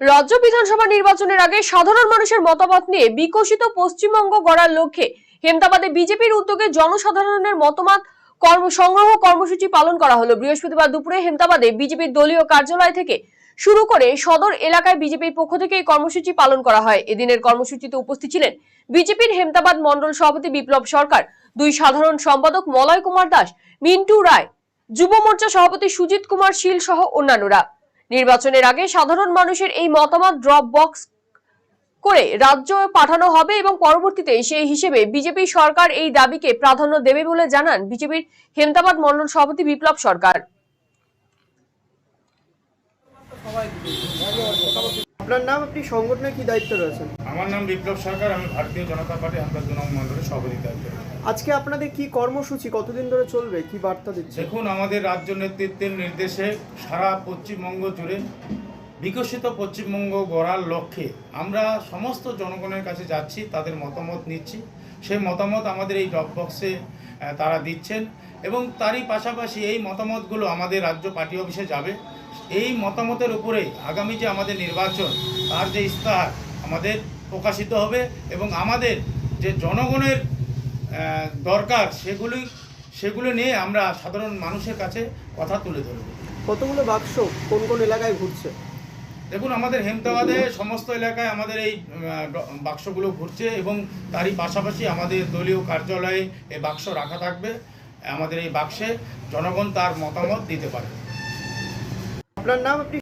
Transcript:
রাজ্য বিধানসভা নির্বাচনের আগে সাধারণ মানুষের মতামত নিয়ে বিকশিত পশ্চিমবঙ্গ গড়ার লক্ষ্যে হেমতাবাদে বিজেপির উদ্যোগে জনসাধারণের মতামত সংগ্রহ কর্মসূচি পালন করা হলো। বৃহস্পতিবার দুপুরে হেমতাবাদে বিজেপির দলীয় কার্যালয় থেকে শুরু করে সদর এলাকায় বিজেপির পক্ষ থেকে এই কর্মসূচি পালন করা হয়। এদিনের কর্মসূচিতে উপস্থিত ছিলেন বিজেপির হেমতাবাদ মন্ডল সভাপতি বিপ্লব সরকার, দুই সাধারণ সম্পাদক মলয় কুমার দাস, মিন্টু রায়, যুব মোর্চা সভাপতি সুজিত কুমার শীল সহ অন্যান্যরা। নির্বাচনের আগে সাধারণ মানুষের এই মতামত ড্রপ বক্স করে রাজ্য পাঠানো হবে এবং পরবর্তীতে সেই হিসেবে বিজেপি সরকার এই দাবিকে প্রাধান্য দেবে বলে জানান বিজেপির হেমতাবাদ মন্ডল সভাপতি বিপ্লব সরকার। আপনার নাম আপনি সংগঠনের কি দায়িত্ব রয়েছেন? আমার নাম বিপ্লব সরকার আমি ভারতীয় জনতা পার্টি হামদার দু নম্বর মন্ডলের সভাপতি দায়িত্ব আজকে আপনাদের কি কর্মসূচি কতদিন ধরে চলবে? কি বার্তা দিচ্ছে? দেখুন আমাদের রাজ্য নেতৃত্বের নির্দেশে সারা পশ্চিমবঙ্গ জুড়ে বিকশিত পশ্চিমবঙ্গ গড়ার লক্ষ্যে আমরা সমস্ত জনগণের কাছে যাচ্ছি তাদের মতামত নিচ্ছি। সেই মতামত আমাদের এই ড্রপ বক্সে তারা দিচ্ছেন। এবং তারই পাশাপাশি এই মতামতগুলো আমাদের রাজ্য পার্টি অফিসে যাবে। এই মতামতের উপরে আগামী যে আমাদের নির্বাচন, তার যে ইস্তাহার আমাদের প্রকাশিত হবে এবং আমাদের যে জনগণের দরকার সেগুলি, সেগুলো নিয়ে আমরা সাধারণ মানুষের কাছে কথা তুলে ধরব। কতগুলো বাক্স কোন কোন এলাকায় ঘুরছে? দেখুন, আমাদের হেমদাবাদে সমস্ত এলাকায় আমাদের এই বাক্সগুলো ঘুরছে এবং তারই পাশাপাশি আমাদের দলীয় কার্যালয়ে এই বাক্স রাখা থাকবে, আমাদের এই বাক্সে জনগণ তার মতামত দিতে পারে। আপনার নাম আপনি?